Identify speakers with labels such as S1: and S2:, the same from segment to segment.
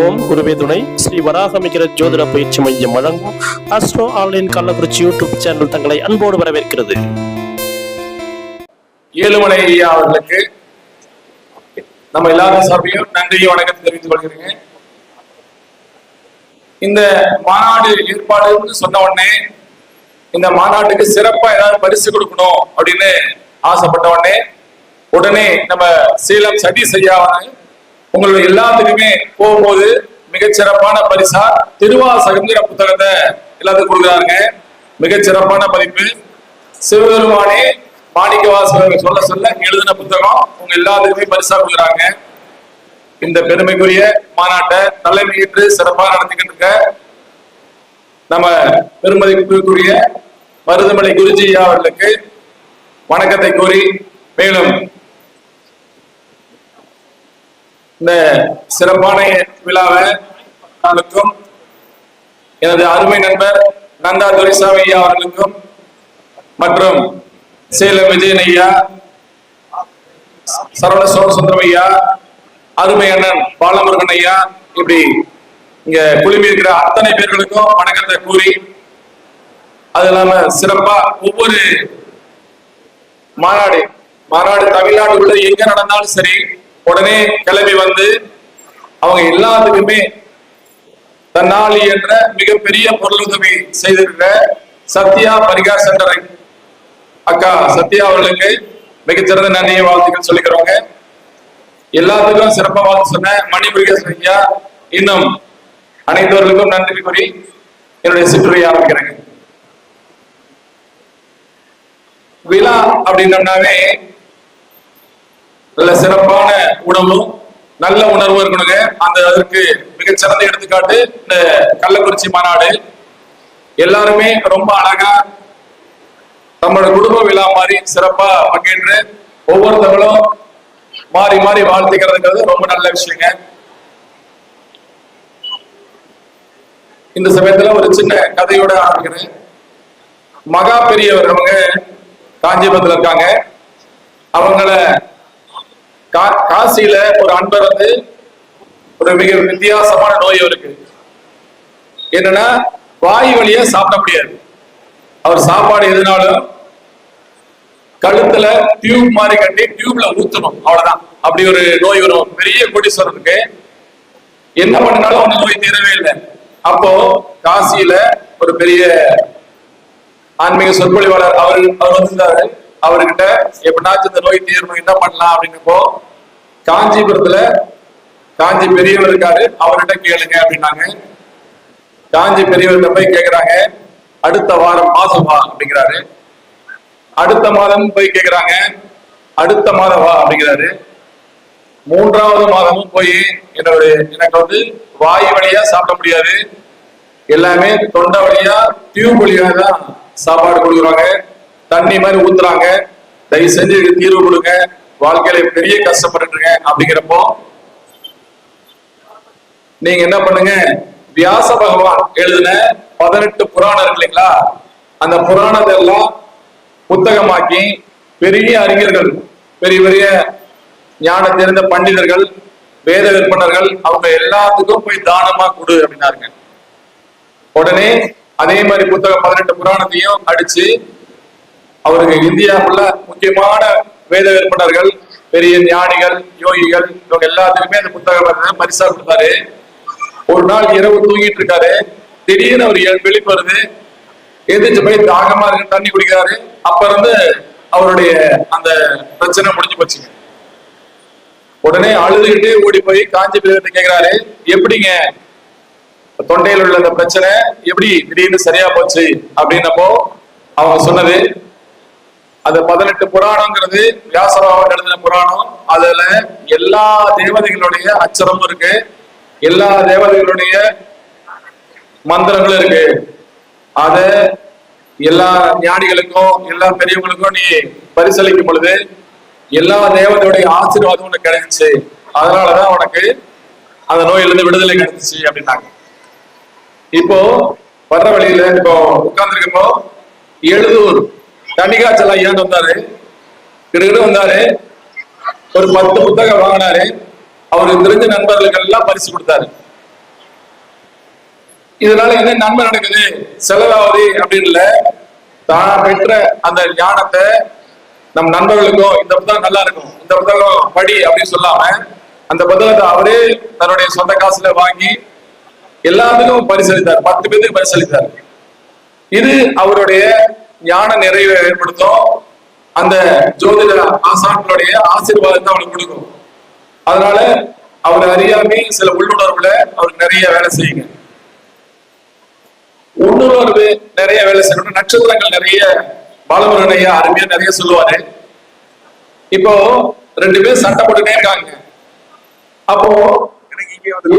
S1: ஓம் குருவே துணை. ஸ்ரீ வராகமிகிற ஜோதிட பயிற்சி மையம் வழங்கும் astro online Kallakurichi YouTube channel தங்களை அன்போடு வரவேற்கிறது.
S2: ஏழுமலை ஐயா அவர்களுக்கு நம்ம எல்லாரும் சார்பையும் நன்றியும் வணக்கம் தெரிவித்துக் கொள்கிறேங்க இந்த மாநாடு ஏற்பாடுன்னு சொன்ன உடனே இந்த மாநாட்டுக்கு சிறப்பா ஏதாவது பரிசு கொடுக்கணும் அப்படின்னு ஆசைப்பட்ட உடனே உடனே நம்ம சேலம் சதீஷ் ஐயா வந்து உங்களுக்கு எல்லாத்துக்குமே போகும்போது மிகச்சிறப்பான பரிசா திருவாசகங்கிற புத்தகத்தை எல்லாத்துக்கும் கொடுக்குறாருங்க. மிகச்சிறப்பான பதிப்பு. சிவபெருமானே மாணிக்க வாசகர்கள் சொல்ல சொல்ல எழுதின புத்தகம். உங்க எல்லாத்துக்குமே பரிசா கொடுக்குறாங்க. இந்த பெருமைக்குரிய மாநாட்டை தலைமையேற்று சிறப்பாக நடத்திக்கிட்டு இருக்க நம்ம பெருமதிக்குரிய மருதமலை குருஜி அவர்களுக்கு வணக்கத்தை கூறி மேலும் இந்த சிறப்பான விழாவை அவர்களுக்கும் எனது அருமை நண்பர் நந்தா துரைசாமி ஐயா அவர்களுக்கும் மற்றும் சேலம் விஜயன் ஐயா சரவண சோழசுந்தரம் ஐயா அருமை அண்ணன் பாலமுருகன் ஐயா இப்படி இங்க குழுமி இருக்கிற அத்தனை பேர்களுக்கும் வணக்கத்தை கூறி அது இல்லாம சிறப்பா ஒவ்வொரு மாநாடு மாநாடு தமிழ்நாடு உள்ள எங்க நடந்தாலும் சரி உடனே கிளம்பி வந்து அவங்க எல்லாத்துக்குமே தன்னாளி என்ற மிகப்பெரிய பொருளுதவி செய்திருக்கிற சத்யா பரிகார் சென்டரை அக்கா சத்யா அவர்களுக்கு மிகச்சிறந்த நன்றியை வாழ்த்துக்கள் சொல்லிக்கிறவங்க. எல்லாத்துக்கும் சிறப்பாக வாழ்த்து சொன்ன மணி முருகேசன் ஐயா இன்னும் அனைத்தவர்களுக்கும் நன்றி கூறி என்னுடைய சிற்றுரையை ஆரம்பிக்கிறேங்க விழா அப்படின்னம்னாவே நல்ல சிறப்பான உணவும் நல்ல உணர்வு இருக்கணுங்க. அந்த அதற்கு மிகச்சிறந்த எடுத்துக்காட்டு இந்த கள்ளக்குறிச்சி மாநாடு. எல்லாருமே ரொம்ப அழகா நம்மளோட குடும்ப விழா மாதிரி சிறப்பா பங்கேற்று ஒவ்வொருத்தவங்களும் மாறி மாறி வாழ்த்துக்கிறதுங்கிறது ரொம்ப நல்ல விஷயங்க. இந்த சமயத்துல ஒரு சின்ன கதையோட ஆரம்பிக்கிறேன். மகா பெரியவர் அவங்க காஞ்சிபுரத்துல இருக்காங்க. அவங்கள கா- காசியில ஒரு அன்பர் வந்து ஒரு மிக வித்தியாசமான நோய் அவருக்கு. என்னன்னா வாய் வழியா சாப்பிட முடியாது. அவர் சாப்பாடு எதுனாலும் கழுத்துல டியூப் மாதிரி கட்டி டியூப்ல ஊத்தணும். அவ்வளவுதான். அப்படி ஒரு நோய் வரும். பெரிய கோடீஸ்வரனுக்கு என்ன பண்ணினாலும் அவனுக்கு நோய் தீரவே இல்லை. அப்போ காசியில ஒரு பெரிய ஆன்மீக சொற்பொழிவாளர் அவர் அவர் வந்திருந்தாரு. அவர்கிட்ட எப்படினாச்சும் இந்த நோய் தீரணும் என்ன பண்ணலாம் அப்படின்னப்போ காஞ்சிபுரத்துல காஞ்சி பெரியவர் இருக்காரு அவர்கிட்ட கேளுங்க அப்படின்னாங்க. காஞ்சி பெரியவர்கிட்ட போய் கேக்குறாங்க அடுத்த வாரம் மாசம் வா அப்படிங்கிறாரு. அடுத்த மாதம் போய் கேக்குறாங்க அடுத்த மாதம் வா அப்படிங்கிறாரு. மூன்றாவது மாதமும் போய் என்னோட எனக்கு வந்து வாய் வழியா சாப்பிட முடியாது. எல்லாமே தொண்டை வழியா டியூப் வழியா தான் சாப்பாடு கொடுக்குறாங்க. தண்ணி மாதிரி ஊத்துறாங்க. தயவு செஞ்சு இதுக்கு தீர்வு கொடுங்க. வாழ்க்கையில பெரிய கஷ்டப்பட்டுருங்க அப்படிங்கிறப்போ நீங்க என்ன பண்ணுங்க? வியாச பகவான் எழுதின பதினெட்டு புராணம் இருக்கு இல்லைங்களா? அந்த புராணத்தை எல்லாம் புத்தகமாக்கி பெரிய அறிஞர்கள் பெரிய பெரிய ஞான தெரிந்த பண்டிதர்கள் வேத விற்பனர்கள் அவங்க எல்லாத்துக்கும் போய் தானமா கொடு அப்படின்னாருங்க. உடனே அதே மாதிரி புத்தகம் பதினெட்டு புராணத்தையும் அடிச்சு அவருக்கு இந்தியாவுல முக்கியமான வேத விற்பனர்கள் பெரிய ஞானிகள் யோகிகள் இவங்க எல்லாத்துக்குமே அந்த புத்தகம் பரிசா கொடுத்தாரு. ஒரு நாள் இரவு தூங்கிட்டு இருக்காரு. திடீர்னு அவர் எழு- விழிப்பு வருது. எந்திரிச்சு போய் தாகமா இருக்கு தண்ணி குடிக்கிறாரு. அப்ப இருந்து அவருடைய அந்த பிரச்சனை முடிஞ்சு போச்சுங்க உடனே அழுதுகிட்டு ஓடி போய் காஞ்சி பிரிவத்தை கேட்கிறாரு எப்படிங்க? தொண்டையில் உள்ள அந்த பிரச்சனை எப்படி திடீர்னு சரியா போச்சு? அப்படின்னப்போ அவங்க சொன்னது அந்த பதினெட்டு புராணங்கிறது வியாசராவன் எழுதின புராணம். அதுல எல்லா தேவதைகளுடைய அச்சரமும் இருக்கு. எல்லா தேவதைகளுடைய மந்திரங்களும் இருக்கு. அத எல்லா ஞானிகளுக்கும் எல்லா பெரியவங்களுக்கும் நீ பரிசளிக்கும் பொழுது எல்லா தேவதையுடைய ஆசீர்வாதம் உனக்கு கிடைச்சிச்சு. அதனாலதான் உனக்கு அந்த நோயிலிருந்து விடுதலை கிடைச்சிச்சு அப்படின்னாங்க. இப்போ வர்ற வழியில இப்போ உட்கார்ந்துருக்கப்போ எழுதூர் கன்னிகாச்சல் ஐயான்னு வந்தாரு? கிடுகிடு வந்தாரு. ஒரு பத்து புத்தகம் வாங்கினாரு. அவருக்கு தெரிஞ்ச நண்பர்களுக்கு எல்லாம் பரிசு கொடுத்தாரு. இதனால என்ன நன்மை நடக்குது? செலவாகுது அப்படின்னு இல்ல. தான் பெற்ற அந்த ஞானத்தை நம் நண்பர்களுக்கும் இந்த புத்தகம் நல்லா இருக்கும் இந்த புத்தகம் படி அப்படின்னு சொல்லாம அந்த புத்தகத்தை அவரே தன்னுடைய சொந்த காசுல வாங்கி எல்லாத்துக்கும் பரிசளித்தார். பத்து பேருக்கு பரிசளித்தார். இது அவருடைய ஞான நிறைவை ஏற்படுத்தும். அந்த ஜோதிட ஆசான்களுடைய ஆசீர்வாதத்தை அவனுக்கு கொடுக்கும். அதனால அவர் அறியாமை சில உள்ளுணர்வுல அவருக்கு நிறைய வேலை செய்யுங்க. உள்ளுணர்வு நிறைய வேலை செய்யணும் நட்சத்திரங்கள் நிறைய பாலமுருகன் ஐயா அருமையா நிறைய சொல்லுவாரு. இப்போ ரெண்டு பேர் சண்டை போட்டுட்டே இருக்காங்க. அப்போ எனக்கு இங்க வந்து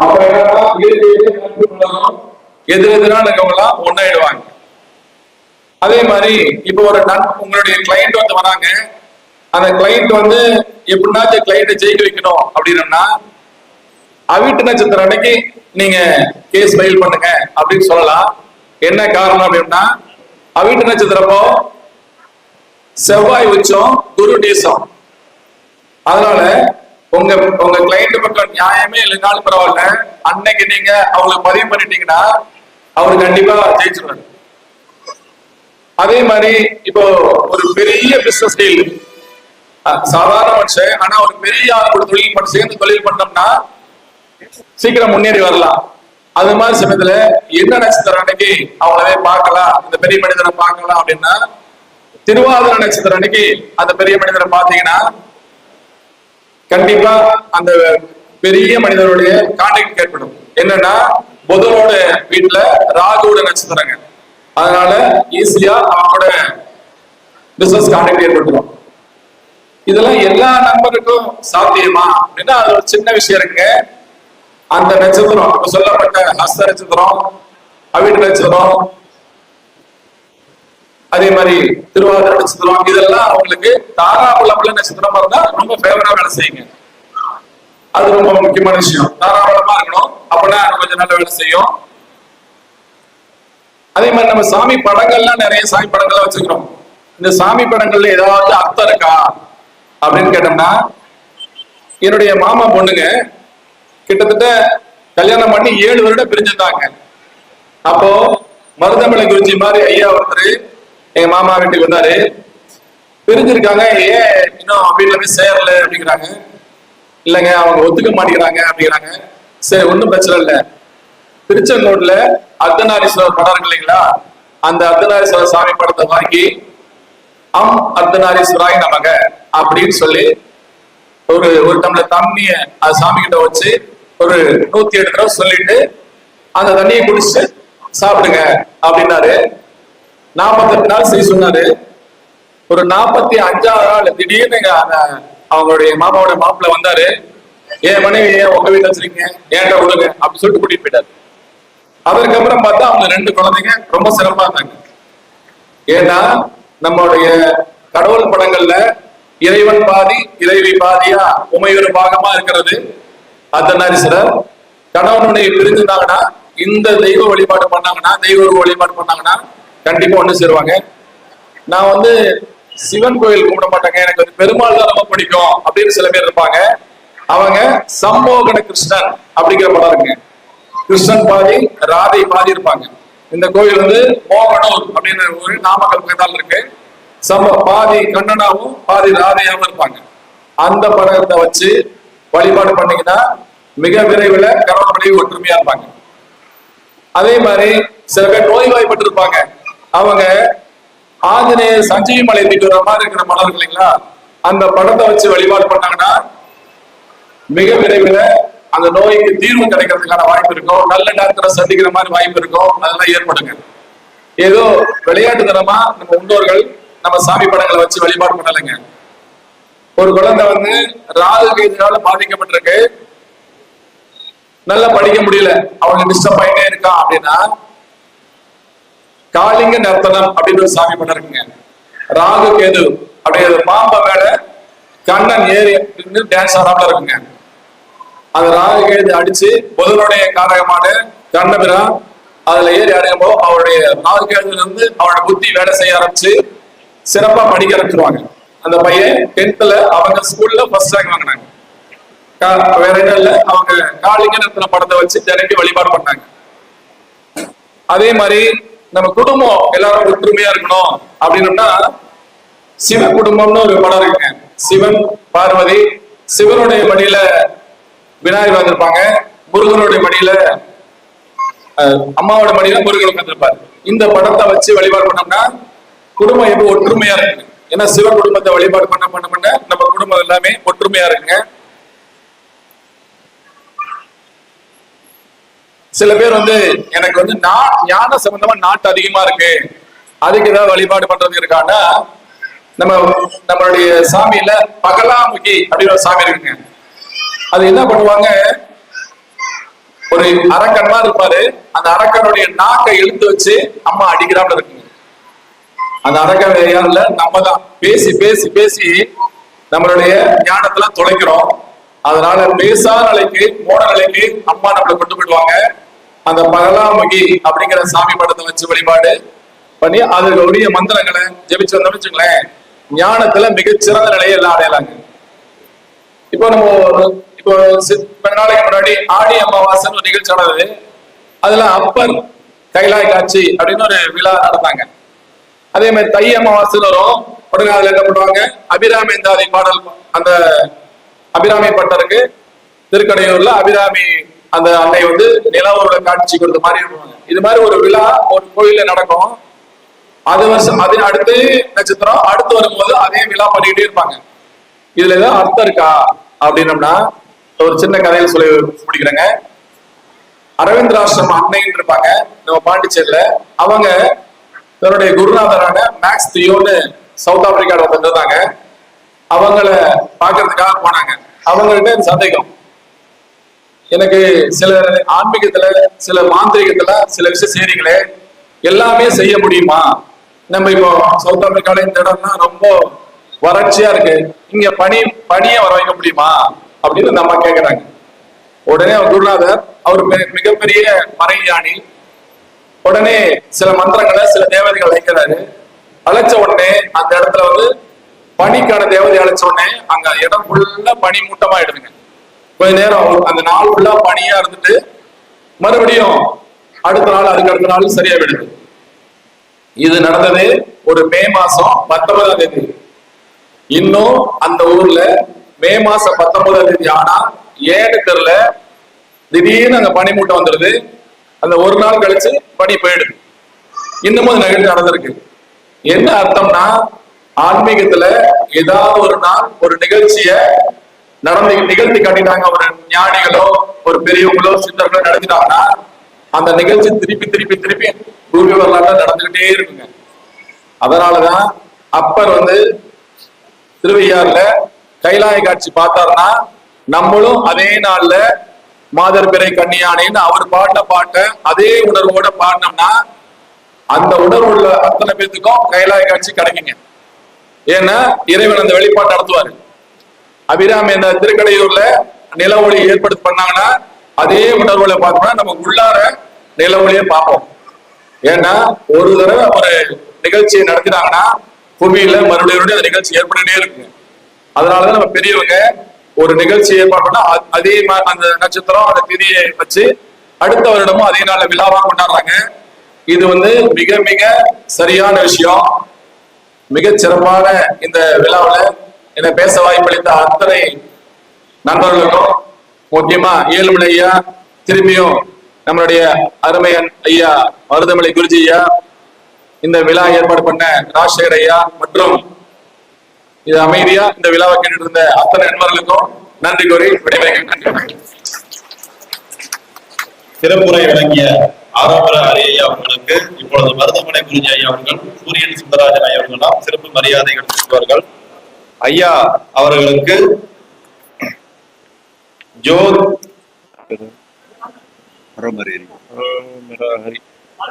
S2: அப்ப என்னன்னா எதிர் எதிரானவங்களாம் ஒன்னாயிடுவாங்க அதே மாதிரி இப்போ ஒரு நன் உங்களுடைய கிளைண்ட் வந்து வராங்க. அந்த கிளைண்ட் வந்து எப்படின்னாச்சும் கிளைண்ட்டை ஜெயிக்க வைக்கணும் அப்படின்னா அவிட்டு நட்சத்திரம் அன்னைக்கு நீங்க கேஸ் ஃபைல் பண்ணுங்க அப்படின்னு சொல்லலாம். என்ன காரணம் அப்படின்னா அவிட்டு நட்சத்திரப்போ செவ்வாய் உச்சம் குரு டேசம் அதனால உங்க உங்க கிளைண்ட் பக்கம் நியாயமே இல்லைனாலும் பரவாயில்ல. அன்னைக்கு நீங்க அவங்களுக்கு பதிவு பண்ணிட்டீங்கன்னா அவர் கண்டிப்பா ஜெயிச்சிருவாரு. அதே மாதிரி இப்போ ஒரு பெரிய பிசினஸ் டீல் சாதாரண மனுஷன் ஆனா ஒரு பெரிய ஆள் கூட தொழில் பண்ண சேர்ந்து தொழில் பண்ணோம்னா சீக்கிரம் முன்னேறி வரலாம். அது மாதிரி சமயத்துல என்ன நட்சத்திரம் அன்னைக்கு அவங்களவே பார்க்கலாம். இந்த பெரிய மனிதனை பார்க்கலாம் அப்படின்னா திருவாதிரை நட்சத்திரம் அன்னைக்கு அந்த பெரிய மனிதரை பார்த்தீங்கன்னா கண்டிப்பா அந்த பெரிய மனிதருடைய கான்டாக்ட் ஏற்படும். என்னன்னா புதனோட வீட்டுல ராகுவோட நட்சத்திரங்க. அதனால ஈஸியா அவங்களோட பிசினஸ் கான்டாக்ட் ஏற்பட்டுரும். இதெல்லாம் எல்லா நண்பருக்கும் சாத்தியமா? அப்படின்னா அது ஒரு சின்ன விஷயம் இருக்குங்க. அந்த நட்சத்திரம் இப்ப சொல்லப்பட்ட ஹஸ்த நட்சத்திரம் அவிட் நட்சத்திரம் அதே மாதிரி திருவாதிரை நட்சத்திரம் இதெல்லாம் அவங்களுக்கு தாராபுலமுள்ள நட்சத்திரமா இருந்தா ரொம்ப ஃபேவரா வேலை செய்யுங்க. அது ரொம்ப முக்கியமான விஷயம். தாராபுலமா இருக்கணும். அப்படின்னா கொஞ்சம் நல்ல வேலை செய்யும். அதே மாதிரி நம்ம சாமி படங்கள்லாம் நிறைய சாமி படங்கள்லாம் வச்சுக்கிறோம் இந்த சாமி படங்கள்ல ஏதாவது அர்த்தம் இருக்கா? அப்படின்னு கேட்டோம்னா என்னுடைய மாமா பொண்ணுங்க கிட்டத்தட்ட கல்யாணம் பண்ணி ஏழு வருடம் பிரிஞ்சிருந்தாங்க. அப்போ மருதமலை குருஜி மாதிரி ஐயா ஒருத்தர் எங்க மாமா வீட்டுக்கு வந்தாரு. பிரிஞ்சிருக்காங்க ஏன் இன்னும் வீட்டுல போய் சேரல அப்படிங்கிறாங்க. இல்லைங்க அவங்க ஒத்துக்க மாட்டேங்கிறாங்க அப்படிங்கிறாங்க. சரி ஒன்றும் பிரச்சனை இல்லை. திருச்செங்கோட்டில் அர்த்தநாரீஸ்வரர் படம் இருக்கு இல்லைங்களா? அந்த அர்த்தநாரீஸ்வரர் சாமி படத்தை வாங்கி அம் அர்த்தநாரீஸ்வராய் நமக அப்படின்னு சொல்லி ஒரு ஒரு டம்ளர் தண்ணிய அது சாமி கிட்ட வச்சு ஒரு நூத்தி எட்டு தடவை சொல்லிட்டு அந்த தண்ணியை குடிச்சு சாப்பிடுங்க அப்படின்னாரு. நாற்பத்தெட்டு நாள் செய்ய சொன்னாரு. ஒரு நாற்பத்தி அஞ்சாவது நாள் திடீர்னு அந்த அவங்களுடைய மாமாவோட மாப்பிள்ள வந்தாரு. என் மனைவி ஏன் உங்க வீட்டில் வச்சிருக்கீங்க? ஏன்டா விடுங்க அப்படின்னு சொல்லிட்டு கூட்டிட்டு போயிட்டாரு. அதற்கப்புறம் பார்த்தா அவங்க ரெண்டு குழந்தைங்க ரொம்ப சிறப்பா இருந்தாங்க. ஏன்னா நம்மளுடைய கடவுள் படங்கள்ல இறைவன் பாதி இறைவி பாதியா உமையொரு பாகமா இருக்கிறது. அர்த்தநாரீஸ்வரர் கணவனுடைய பிரிஞ்சிருந்தாங்கன்னா இந்த தெய்வ வழிபாடு பண்ணாங்கன்னா தெய்வ வழிபாடு பண்ணாங்கன்னா கண்டிப்பா ஒண்ணு சேருவாங்க. நான் வந்து சிவன் கோயில் கும்பிட மாட்டாங்க. எனக்கு வந்து பெருமாள் தான் ரொம்ப பிடிக்கும் அப்படின்னு சில பேர் இருப்பாங்க. அவங்க சம்போகன கிருஷ்ணன் அப்படிங்கிற படம் இருக்குங்க. கிருஷ்ணன் பாதி ராதை பாதி இருப்பாங்க. இந்த கோயில் வந்து மோகனூர் அப்படின்னு ஒரு நாமக்கல் பக்கத்தால் இருக்கு. சம்ப பாதி கண்ணனாவும் பாதி ராதையாவும் இருப்பாங்க. அந்த படத்தை வச்சு வழிபாடு பண்ணீங்கன்னா மிக விரைவில் கரோனா மனைவி ஒற்றுமையா இருப்பாங்க. அதே மாதிரி சில பேர் நோய்வாய்ப்பட்டு இருப்பாங்க அவங்க ஆஞ்சநேயர் சஞ்சீவி மலை தீட்டு வர மாதிரி இருக்கிற படம் இருக்கு இல்லைங்களா? அந்த படத்தை வச்சு வழிபாடு பண்ணாங்கன்னா மிக விரைவில் அந்த நோய்க்கு தீர்வு கிடைக்கிறதுக்கான வாய்ப்பு இருக்கும். நல்ல டாக்டரை சந்திக்கிற மாதிரி வாய்ப்பு இருக்கும். அதெல்லாம் ஏற்படுங்க. ஏதோ விளையாட்டு தனமா நம்ம முன்னோர்கள் நம்ம சாமி படங்களை வச்சு வழிபாடு பண்ணலைங்க. ஒரு குழந்தை வந்து ராகு கேதுனால பாதிக்கப்பட்டிருக்கு. நல்லா படிக்க முடியல. அவங்க டிஸ்டர்ப் ஆயிட்டே இருக்கான் அப்படின்னா காளிங்க நர்த்தனம் அப்படின்னு ஒரு சாமி பண்ண இருக்குங்க. ராகு கேது அப்படிங்கிற பாம்ப மேல கண்ணன் ஏறி டான்ஸ் ஆடாமல் இருக்குங்க. அந்த ராகு கேது அடிச்சு புதனுடைய காரகமான கண்ணபிரா அதுல ஏறி அடையும் போது அவருடைய ராகு கேதுல இருந்து அவரோட புத்தி வேலை செய்ய ஆரம்பிச்சு சிறப்பா படிக்க ஆரம்பிச்சிருவாங்க. அந்த பையன் டென்த்ல அவங்க ஸ்கூல்ல ஃபர்ஸ்ட் ரேங்க் வாங்கினாங்க. கா- வேற என்ன இல்ல அவங்க காளிங்க நர்த்தன படத்தை வச்சு தினைக்கு வழிபாடு பண்ணாங்க. அதே மாதிரி நம்ம குடும்பம் எல்லாரும் ஒற்றுமையா இருக்கணும் அப்படின்னம்னா சிவ குடும்பம்னு ஒரு படம் இருக்குங்க. சிவன் பார்வதி சிவனுடைய மடியில விநாயகர் வந்திருப்பாங்க. முருகனுடைய மடியில அம்மாவோட மடியில முருகன் உட்கார்ந்திருப்பாரு. இந்த படத்தை வச்சு வழிபாடு பண்ணோம்னா குடும்பம் எப்போ ஒற்றுமையா இருக்கு ஏன்னா சிவ குடும்பத்தை வழிபாடு பண்ண பண்ண பண்ண நம்ம குடும்பம் எல்லாமே ஒற்றுமையா இருக்குங்க. சில பேர் வந்து எனக்கு வந்து நா- ஞான சம்பந்தமா நாட்டு அதிகமா இருக்கு. அதுக்கு ஏதாவது வழிபாடு பண்றது இருக்கான்னா நம்ம நம்மளுடைய சாமியில பகலாமுகி அப்படின்னு ஒரு சாமி இருக்குங்க. அது என்ன பண்ணுவாங்க? ஒரு அரக்கன் இருப்பாரு. அந்த அரக்கனுடைய நாக்கை இழுத்து வச்சு அம்மா அடிக்கிறாப்ல இருக்குங்க. அந்த அரக்கன் யாருல நம்ம தான் பேசி பேசி பேசி நம்மளுடைய ஞானத்துல தொலைக்கிறோம். அதனால பேசாத நிலைக்கு மோட நிலைக்கு அம்மா நம்மளை கொண்டு போயிடுவாங்க. அந்த பகலாமுகி அப்படிங்கிற சாமி படத்தை வச்சு வழிபாடு பண்ணி அதுக்கு உரிய மந்திரங்களை ஜெபிச்சு வந்தோம்னு வச்சுங்களேன் ஞானத்துல மிகச்சிறந்த நிலையை எல்லாம் அடையலாங்க. இப்போ நம்ம இப்போ கொஞ்ச நாளைக்கு முன்னாடி ஆடி அமாவாசைன்னு ஒரு நிகழ்ச்சி நடந்தது. அதுல அப்பர் கைலாய் காட்சி அப்படின்னு ஒரு விழா நடந்தாங்க. அதே மாதிரி தை அமாவாசைன்னு வரும். உடனே அதுல என்ன பண்ணுவாங்க? அபிராமி இந்தாதி பாடல் அந்த அபிராமி பட்டருக்கு திருக்கடையூர்ல அபிராமி அந்த அன்னை வந்து நிலவரோட காட்சி கொடுத்த மாதிரி இருப்பாங்க. இது மாதிரி ஒரு விழா ஒரு கோயில்ல நடக்கும். அது வருஷம் அது அடுத்து நட்சத்திரம் அடுத்து வரும்போது அதே விழா பண்ணிக்கிட்டே இருப்பாங்க. இதுல ஏதாவது அர்த்தம் இருக்கா? அப்படின்னம்னா ஒரு சின்ன கதையில சொல்லி முடிக்கிறேங்க. அரவிந்தராசிரம அன்னைன்னு இருப்பாங்க நம்ம பாண்டிச்சேரியில. அவங்க தன்னுடைய குருநாதரான மேக்ஸ் தியோன்னு சவுத் ஆப்பிரிக்காவில் வந்திருந்தாங்க அவங்கள பாக்குறதுக்காக போனாங்க. அவங்கள்ட்ட சந்தேகம். எனக்கு சில ஆன்மீகத்துல சில மாந்திரிகத்துல சில விஷயம் செய்றீங்களே எல்லாமே செய்ய முடியுமா? நம்ம இப்போ சவுத் ஆப்பிரிக்கால இந்த இடம்னா ரொம்ப வறட்சியா இருக்கு. இங்க பனி பனியை வர வைக்க முடியுமா? அப்படின்னு நம்ம கேக்குறாங்க. உடனே அவர் குருநாதர் அவர் மிகப்பெரிய மறைஞானி. உடனே சில மந்திரங்களை சில தேவதைகள் அழைக்கிறாரு. அழைச்ச உடனே அந்த இடத்துல வந்து பனிக்கான தேவதை அழைச்ச உடனே அங்க இடம் ஃபுல்லா பனி மூட்டமாயிடுதுங்க கொஞ்ச நேரம் அவங்க அந்த நாள் ஃபுல்லா பணியா இருந்துட்டு மறுபடியும் அடுத்த நாள் அதுக்கு அடுத்த நாள் சரியா விடுது இது நடந்தது ஒரு மே மாசம் பத்தொன்பதாம் தேதி. இன்னும் அந்த ஊர்ல மே மாசம் பத்தொன்பதாம் தேதி ஆனா ஏன்னு தெரியல. திடீர்னு அங்க பனி மூட்டை வந்துடுது அந்த ஒரு நாள் கழிச்சு பனி போயிடுது. இன்னமும் அது நிகழ்ச்சி நடந்திருக்கு. என்ன அர்த்தம்னா ஆன்மீகத்துல ஏதாவது ஒரு நாள் ஒரு நிகழ்ச்சிய நடந்து நிகழ்த்தி காட்டிட்டாங்க ஒரு ஞானிகளோ ஒரு பெரியவங்களோ சித்தர்களோ நடத்திட்டாங்கன்னா அந்த நிகழ்ச்சி திருப்பி திருப்பி திருப்பி பூமி வரலாற்று நடந்துகிட்டே இருக்குங்க. அதனாலதான் அப்பர் வந்து திருவையாறுல கைலாய காட்சி பார்த்தாருன்னா நம்மளும் அதே நாள்ல மாதர் பிறை கண்ணியானேன்னு அவர் பாட்ட பாட்ட அதே உணர்வோட பாடினோம்னா அந்த உணர்வுள்ள அத்தனை பேத்துக்கும் கைலாய காட்சி கிடைக்குங்க. ஏன்னா இறைவன் அந்த வெளிப்பாட்டை நடத்துவாரு. அபிராமி இந்த திருக்கடையூர்ல நில ஒளி ஏற்படுத்தி பண்ணாங்கன்னா அதே உணர்வுல பார்த்தோம்னா நம்ம உள்ளார நில ஒளியே பார்ப்போம். ஏன்னா ஒரு தடவை ஒரு நிகழ்ச்சியை நடத்தினாங்கன்னா புவியில மறுபடியும் அந்த நிகழ்ச்சி ஏற்பட்டுட்டே இருக்கு அதனாலதான் நம்ம பெரியவங்க ஒரு நிகழ்ச்சி ஏற்பாடு பண்ணா அ- அதே அந்த நட்சத்திரம் அந்த திதியை வச்சு அடுத்த வருடமும் அதே நாள்ல விழாவா கொண்டாடுறாங்க. இது வந்து மிக மிக சரியான விஷயம். மிக சிறப்பான இந்த விழாவில் என்னை பேச வாய்ப்பளித்த அத்தனை நண்பர்களுக்கும் முக்கியமா ஏழுமலை ஐயா திரும்பியும் நம்மளுடைய அருமையன் ஐயா மருதமலை குருஜி ஐயா இந்த விழா ஏற்பாடு பண்ண ராஜசேகர் ஐயா மற்றும் இது அமைதியா இந்த விழாவை கேட்டு இருந்த அத்தனை நண்பர்களுக்கும் நன்றி கூறி விடைபெறுகிறேன் நன்றி வணக்கம்.
S3: சிறப்புரை வழங்கிய ஐயா அவர்களுக்கு இப்பொழுது மருதமலை குருஜி ஐயா அவர்கள் சூரியன் சுந்தராஜன் ஐயா அவர்களாம் சிறப்பு மரியாதைகள் செல்வார்கள் ஐயா அவர்களுக்கு ஜோத்.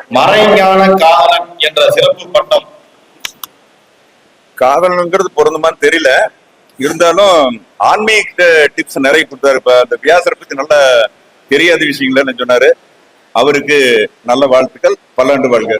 S3: மறைஞான காதலன் என்ற சிறப்பு பட்டம்.
S4: காதலனுங்கிறது பொருந்துமான்னு தெரியல. இருந்தாலும் ஆன்மீக டிப்ஸ் நிறைய கொடுத்தாரு. இப்ப அந்த வியாசரை பத்தி நல்ல தெரியாத விஷயங்களை சொன்னாரு. அவருக்கு நல்ல வாழ்த்துக்கள். பல்லாண்டு வாழ்க.